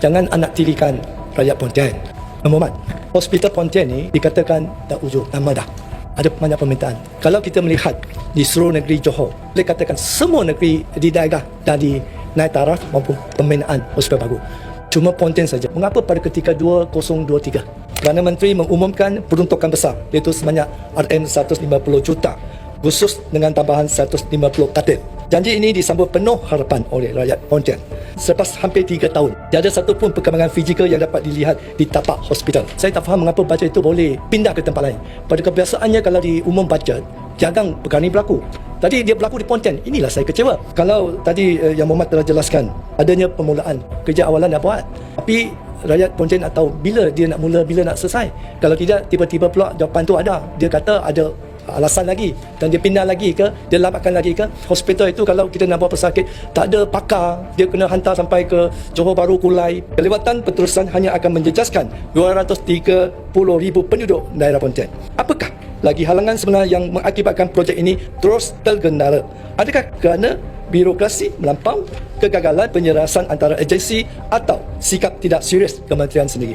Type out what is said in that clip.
jangan anak tirikan rakyat Pontian. Muhammad, hospital Pontian ni dikatakan dah ujung nama dah. Ada banyak permintaan. Kalau kita melihat di seluruh negeri Johor, boleh katakan semua negeri di daerah dah di naik taraf maupun pembinaan hospital baru. Cuma Pontian saja. Mengapa pada ketika 2023? Perdana Menteri mengumumkan peruntukan besar iaitu sebanyak RM 150 juta khusus dengan tambahan 150 katil. Janji ini disambut penuh harapan oleh rakyat Pontian. Selepas hampir 3 tahun, tiada satu pun perkembangan fizikal yang dapat dilihat di tapak hospital. Saya tak faham mengapa bajet itu boleh pindah ke tempat lain. Pada kebiasaannya kalau di umum bajet, jarang perkara ini berlaku. Tadi dia berlaku di Pontian. Inilah saya kecewa. Kalau tadi eh, yang Muhammad telah jelaskan, adanya permulaan, kerja awalan dah buat. Tapi rakyat Pontian tak tahu bila dia nak mula, bila nak selesai. Kalau tidak, tiba-tiba pula jawapan tu ada. Dia kata ada alasan lagi dan dia pindah lagi ke dia lambatkan lagi ke hospital itu kalau kita nak bawa pesakit tak ada pakar dia kena hantar sampai ke Johor Bahru Kulai. Kelewatan penterusan hanya akan menjejaskan 230,000 penduduk daerah Pontian apakah lagi halangan sebenar yang mengakibatkan projek ini terus tergendara? Adakah kerana birokrasi melampau kegagalan penyerasan antara agensi atau sikap tidak serius kementerian sendiri